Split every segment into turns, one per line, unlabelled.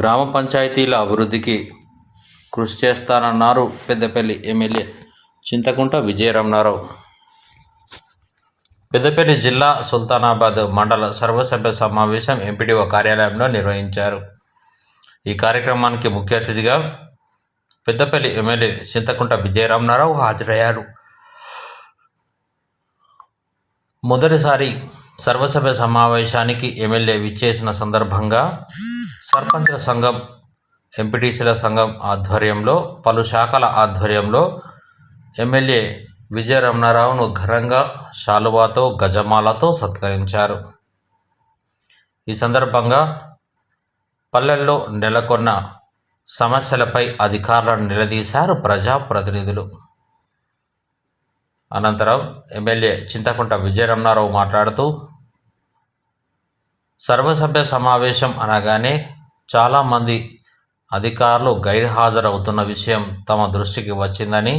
గ్రామ పంచాయతీల అభివృద్ధికి కృషి చేస్తానన్నారు పెద్దపల్లి ఎమ్మెల్యే చింతకుంట విజయరమణారావు. పెద్దపల్లి జిల్లా సుల్తానాబాద్ మండల సర్వసభ్య సమావేశం ఎంపీడీఓ కార్యాలయంలో నిర్వహించారు. ఈ కార్యక్రమానికి ముఖ్య అతిథిగా పెద్దపల్లి ఎమ్మెల్యే చింతకుంట విజయరామనారావు హాజరయ్యారు. మొదటిసారి సర్వసభ్య సమావేశానికి ఎమ్మెల్యే విచ్చేసిన సందర్భంగా సర్పంచుల సంఘం ఎంపీటీసీల సంఘం ఆధ్వర్యంలో పలు శాఖల ఆధ్వర్యంలో ఎమ్మెల్యే విజయరమణారావును ఘనంగా శాలువాతో గజమాలతో సత్కరించారు. ఈ సందర్భంగా పల్లెల్లో నెలకొన్న సమస్యలపై అధికారులను నిలదీశారు ప్రజాప్రతినిధులు. అనంతరం ఎమ్మెల్యే చింతకుంట విజయరమణారావు మాట్లాడుతూ సర్వసభ్య సమావేశం అనగానే చాలామంది అధికారులు గైర్హాజరవుతున్న విషయం తమ దృష్టికి వచ్చిందని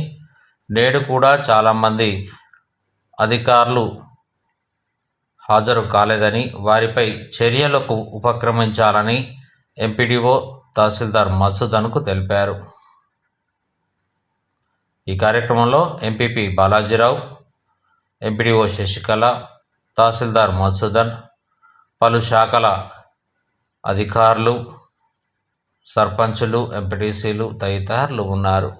నేడు కూడా చాలామంది అధికారులు హాజరు కాలేదని వారిపై చర్యలకు ఉపక్రమించాలని ఎంపీడీఓ తహసీల్దార్ మసూదన్కు తెలిపారు. ఈ కార్యక్రమంలో ఎంపీపీ బాలాజీరావు ఎంపీడీఓ శశికళ తహసీల్దార్ మధుసూదన్ పలు శాఖల అధికారులు సర్పంచులు ఎంపీటీసీలు తదితరులు ఉన్నారు.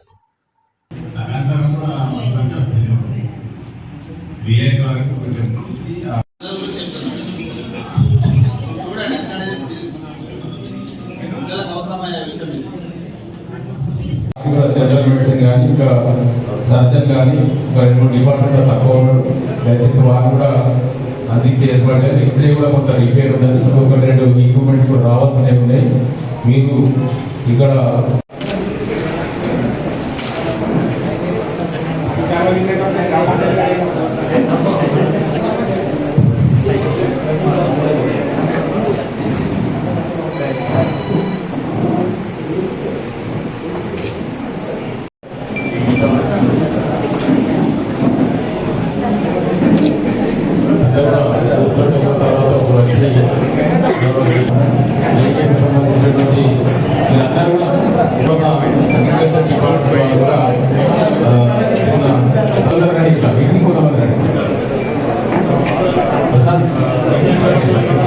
జనరల్ మెడిసిన్ కానీ ఇంకా సర్జన్ కానీ ఇంకా రెండు డిపార్ట్మెంట్ తక్కువ ఉన్నాడు. దయచేసి వారు కూడా అందించే ఏర్పాటు ఎక్స్రే కూడా కొంత రిపేర్ ఉన్నది ఇంకొక రెండు ఎక్విప్మెంట్స్ కూడా రావాల్సినవి ఉన్నాయి. మీరు ఇక్కడ Thank
you.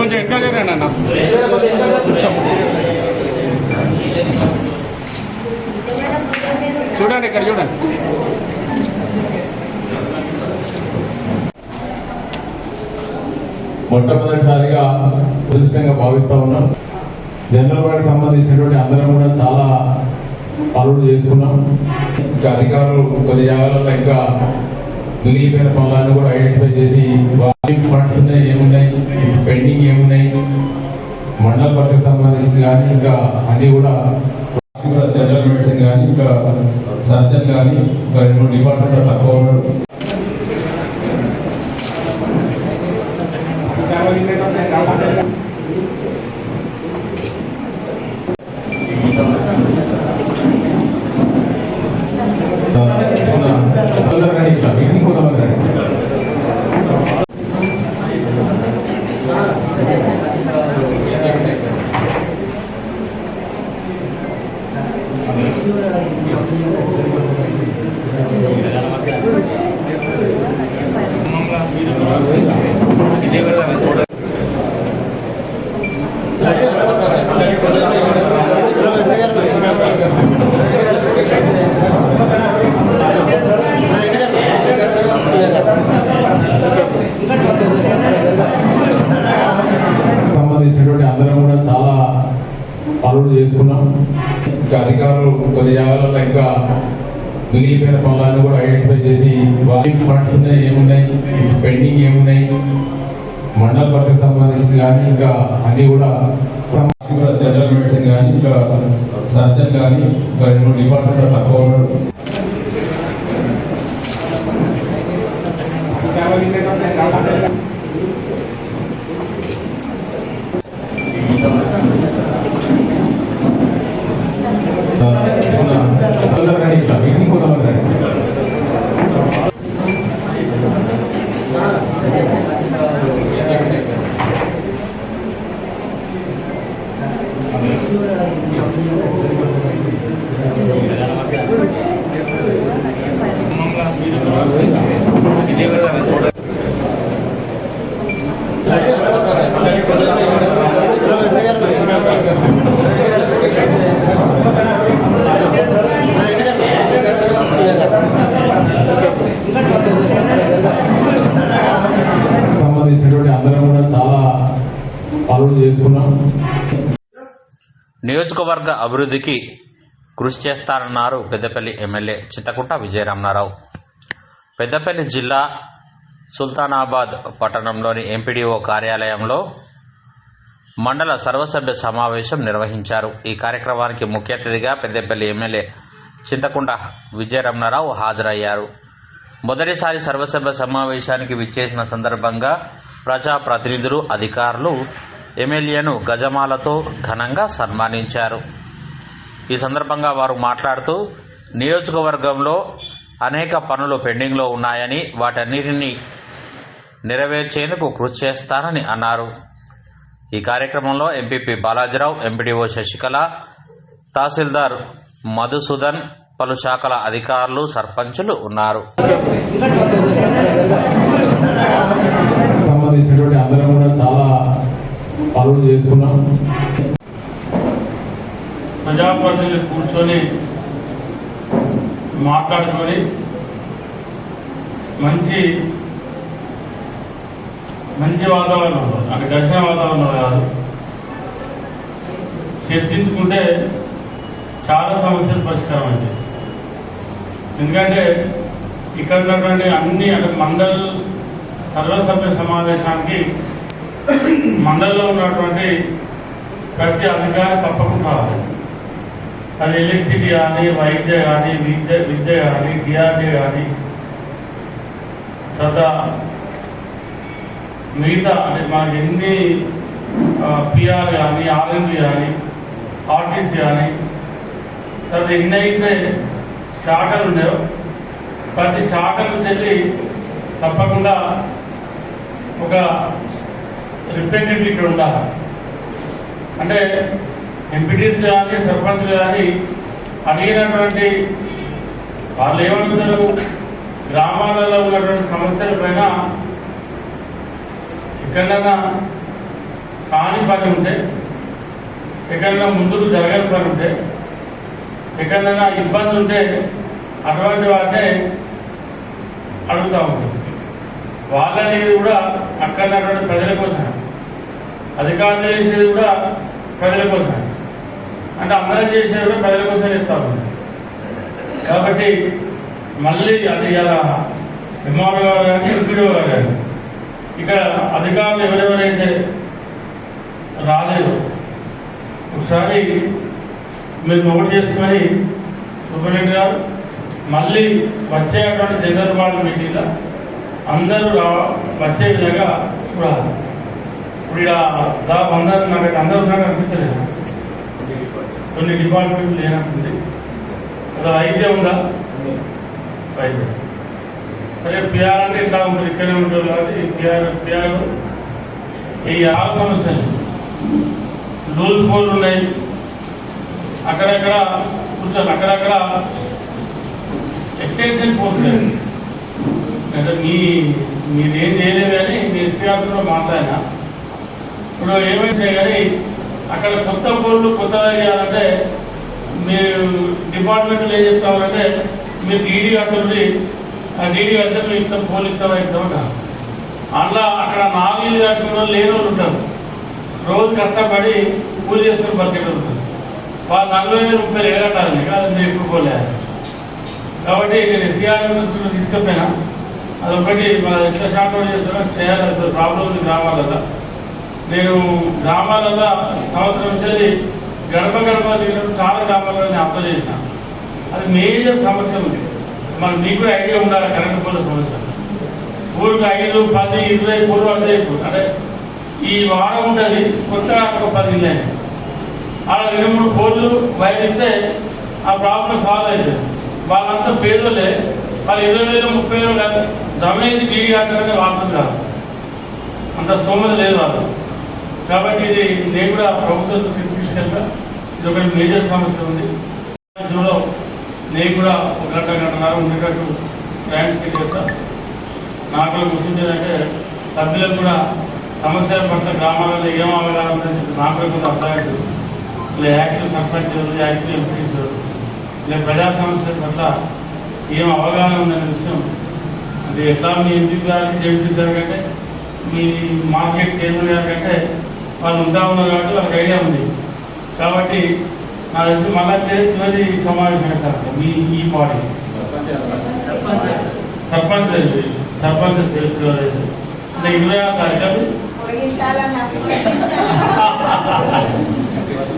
కొంచెం ఎట్లా జరగండి అన్న చూడండి ఇక్కడ చూడండి.
మొట్టమొదటిసారిగా పురుషంగా భావిస్తా ఉన్నాం. జనరల్ వాడికి సంబంధించినటువంటి అందరం కూడా చాలా పనులు చేసుకున్నాం. ఇంకా అధికారులు కొన్ని జాగాలలో ఇంకా మిగిలిపోయిన పనులను కూడా ఐడెంటిఫై చేసి ఫండ్స్ ఉన్నాయి ఏమున్నాయి పెండింగ్ ఏమున్నాయి మండల పరిషత్ సంబంధించిన కానీ ఇంకా అన్ని కూడా జనరల్ మెడిసిన్ కానీ ఇంకా సర్జన్ కానీ ఇంకా రెండు డిపార్ట్మెంట్లో తక్కువ ఉన్నాడు తొందరగా ఇట్లా ఇంకో తొందరగా సంబంధించినటువంటి అందరం కూడా చాలా పనులు చేసుకున్నాం ఇంకా అధికారులు కొన్ని జాగాలలో ఇంకా మిగిలిపోయిన పనులను కూడా ఐడెంటిఫై చేసి వారికి ఫండ్స్ ఉన్నాయి ఏమున్నాయి పెండింగ్ ఏమున్నాయి మండల పరిషత్ సంబంధించిన కానీ ఇంకా అన్ని కూడా ఇంకా జనరల్ మెడిసిన్ కానీ ఇంకా సర్జన్ కానీ ఇంకా రెండు డిపార్ట్మెంట్ తక్కువ ఉన్నాడు
నియోజకవర్గ అభివృద్ధికి కృషి చేస్తారన్నారు పెద్దపల్లి ఎమ్మెల్యే చింతకుంట విజయరమణారావు పెద్దపల్లి జిల్లా సుల్తానాబాద్ పట్టణంలోని ఎంపీడీఓ కార్యాలయంలో మండల సర్వసభ్య సమావేశం నిర్వహించారు. ఈ కార్యక్రమానికి ముఖ్య అతిథిగా పెద్దపల్లి ఎమ్మెల్యే చింతకుంట విజయరమణారావు హాజరయ్యారు. మొదటిసారి సర్వసభ్య సమావేశానికి విచ్చేసిన సందర్భంగా ప్రజాప్రతినిధులు అధికారులు ఎమ్మెల్యేను గజమాలతో ఘనంగా సన్మానించారు. ఈ సందర్భంగా వారు మాట్లాడుతూ నియోజకవర్గంలో అనేక పనులు పెండింగ్లో ఉన్నాయని వాటన్నిటినీ నెరవేర్చేందుకు కృషి చేస్తానని అన్నారు. ఈ కార్యక్రమంలో ఎంపీపీ బాలాజీరావు ఎంపీడీఓ శశికళ తహసీల్దార్ మధుసూదన్ పలు శాఖల అధికారులు సర్పంచులు ఉన్నారు.
సంబంధించినటువంటి అందరం కూడా చాలా పనులు చేసుకున్నాం.
ప్రజాప్రతినిధులు కూర్చొని మాట్లాడుకొని మంచి మంచి వాతావరణం అక్కడ ఘర్షణ వాతావరణం కాదు. చర్చించుకుంటే చాలా సమస్యలు పరిష్కారం అవుతాయి. ఎందుకంటే ఇక్కడ ఉన్నటువంటి అన్ని అంటే మండల్ సర్వసభ్య సమావేశానికి మండలంలో ఉన్నటువంటి ప్రతి అధికారి తప్పకుండా అది ఎలక్ట్రిసిటీ కానీ వైద్య కానీ విద్య విద్య కానీ డిఆర్డీ కానీ తర్వాత మిగతా అంటే మాకు ఎన్ని పిఆర్ కానీ ఆర్ఎండి కానీ ఆర్టీసీ కానీ తర్వాత ఎన్ని అయితే శాఖలు ఉన్నాయో ప్రతి శాఖకు వెళ్ళి తప్పకుండా ఒక రిప్రజెంటేటివ్ ఇక్కడ ఉండాలి. అంటే ఎంపీటీస్ కానీ సర్పంచ్లు కానీ అడిగినటువంటి వాళ్ళు ఏమడుగుతారు గ్రామాలలో ఉన్నటువంటి సమస్యల పైన ఎక్కడైనా కాని పని ఉంటే ఎక్కడైనా ముందుకు జరగని పని ఉంటే ఎక్కడైనా ఇబ్బంది ఉంటే అటువంటి వాటినే అడుగుతూ ఉంటుంది వాళ్ళని కూడా అక్కడ ప్రజల కోసం అధికారులు చేసేది కూడా ప్రజల కోసం అంటే అందరం చేసేది కూడా ప్రజల కోసం చెప్తా కాబట్టి మళ్ళీ అది ఇలా ఎంఆర్ఓ గారు కానీ ఎంపీడీఓ గారు కానీ ఇక్కడ అధికారులు ఎవరెవరైతే రాలేదు ఒకసారి మీరు నోట్ చేసుకొని సూపరింటెండెంట్ గారు మళ్ళీ వచ్చేటువంటి జనరల్ బాడీ మీటింగ్లో అందరూ రా- వచ్చే విధంగా చూడాలి. ఇప్పుడు ఇక్కడ దాదాపు అందరూ నాకు అందరూ ఉన్నాక అనిపించలేదు. కొన్ని డిపార్ట్మెంట్లు లేనట్టుంది. అలా అయితే ఉందా? అయితే సరే పిఆర్ అంటే ఇట్లా ఉంటుంది ఇక్కడే ఉంటుంది కాబట్టి పిఆర్ పిఆర్ ఈ ఆరు సమస్యలు లూజ్ పోలు ఉన్నాయి. అక్కడక్కడ కూర్చొని అక్కడక్కడ ఎక్స్టెన్షన్ పోల్స్ అంటే మీ మీరేం చేయలేదు కానీ మీ ఎస్సీఆర్తో మాట్లాడినా. ఇప్పుడు ఏమైతే కానీ అక్కడ కొత్త పోళ్ళు కొత్తగా చేయాలంటే మీరు డిపార్ట్మెంట్లో ఏం చెప్తామంటే మీరు డీడీ కట్టుంది ఆ డీడీ కడితే మీరు ఇంత పోలు ఇస్తావా ఇస్తామా అలా అక్కడ నాలుగు కట్టుకున్న వాళ్ళు లేని వాళ్ళు ఉంటారు. రోజు కష్టపడి పూజ చేసుకుని బతికేటోళ్ళు ఉంటారు. వాళ్ళు నలభై వేలు ముప్పై వేలు కట్టాలి కాదు మీరు ఎక్కువ పోలే. కాబట్టి నేను ఎస్సీఆర్ నుంచి అదొకటి మన ఎంత షార్ట్ అవుట్ చేస్తున్నా చేయాలి అది ప్రాబ్లం ఉంది కదా నేను గ్రామాలలో సంవత్సరం నుంచి గడప గడప తిరిగినప్పుడు చాలా గ్రామాలలో నేను అప్లై చేశాను. అది మేజర్ సమస్య ఉంది. మరి మీకు ఐడియా ఉండాలి? కరెంట్ పోల సమస్య. ఊరికి ఐదు పది ఇరవై పూర్వ అంటే అంటే ఈ వారం ఉంటుంది కొత్తగా ఒక పది ఇల్లు అలా ఆడ రెండు మూడు కోట్లు బయట ఇస్తే ఆ ప్రాబ్లం సాల్వ్ అవుతుంది. వాళ్ళంతా పేదోళ్ళే వాళ్ళు ఇరవై వేలు ముప్పై వేలు కాదు జమ చేసి డీడీ కట్టాలంటే కాదు అంత స్తోమత లేదు వాళ్ళు కాబట్టి ఇది నేను కూడా ప్రభుత్వం దృష్టికి తీసుకెళ్తా. ఇది ఒక మేజర్ సమస్య ఉంది. ఇందులో నేను కూడా ఒక గంట గంటన్నర ఉండేటట్టు టైం చేస్తా. నాకు గుర్తించేదంటే సభ్యులకు కూడా సమస్యల పట్ల గ్రామాలలో ఏం అవగాహన నాకు కూడా అర్థమైంది ఇలా యాక్టివ్ సర్పంచ్ యాక్టివ్ ఎంపీస్ ఇలా ప్రజా సమస్యల పట్ల ఏం అవగాహన ఉందనే విషయం అది ఎట్లా మీ ఎంపీ గారు జడ్పీ సార్ కంటే మీ మార్కెట్ చైర్మన్ గారి కంటే వాళ్ళు ఉంటా ఉన్నారు కాబట్టి వాళ్ళకి ఐడియా ఉంది. కాబట్టి నాకు తెలిసి మళ్ళా చివరి సమావేశం పెడతారు. మీ ఈ బాడీ సర్పంచ్ సర్పంచ్ అంటే ఇరవై ఆరు తారీఖు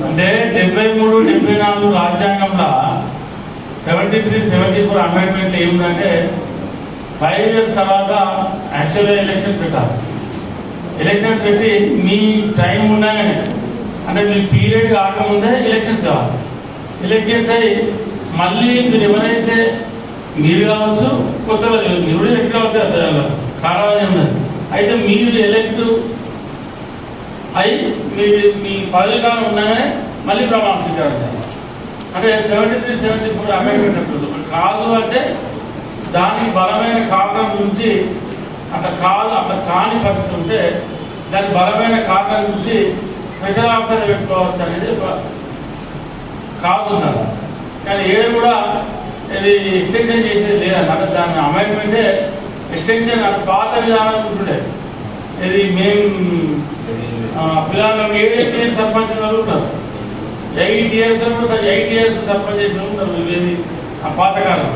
అంటే డెబ్బై మూడు డెబ్బై నాలుగు రాజ్యాంగంలో seventy three seventy four amendment ఏముందంటే ఫైవ్ ఇయర్స్ తర్వాత యాక్చువల్గా ఎలక్షన్స్ పెట్టాలి. ఎలక్షన్స్ పెట్టి మీ టైం ఉండగానే అంటే మీ పీరియడ్ కాకముందే ఎలక్షన్స్ కావాలి. ఎలక్షన్స్ అయ్యి మళ్ళీ మీరు ఎవరైతే మీరు కావచ్చు కొత్త మీరు కూడా ఎలక్ట్ కావచ్చు అది కారణం ఉన్నది అయితే మీరు ఎలక్ట్ అయి మీరు మీ పదవి కాలం ఉండగానే మళ్ళీ ప్రమాణ స్వీకారం చేయాలి. అంటే seventy three seventy four amendment ఉంటుంది. కాదు అంటే దానికి బలమైన కారణం నుంచి అట్లా కాదు అట్లా కాని పరిస్థితి ఉంటే దాని బలమైన కారణం నుంచి స్పెషల్ ఆఫీసర్ పెట్టుకోవచ్చు అనేది కాదున్నారు కానీ ఏడు కూడా ఇది ఎక్స్టెన్షన్ చేసేది లేదన్నమాట దాని అమెండ్మెంటే ఎక్స్టెన్షన్ పాత విధానం ఉంటుండే. ఇది మేము పిల్లలు ఏడెయిట్ ఇయర్స్ సర్పంచ్ వాళ్ళు ఉంటారు. Eight years eight years sarpanch చేసిన ఉంటారు. ఇది ఆ పాతకాలం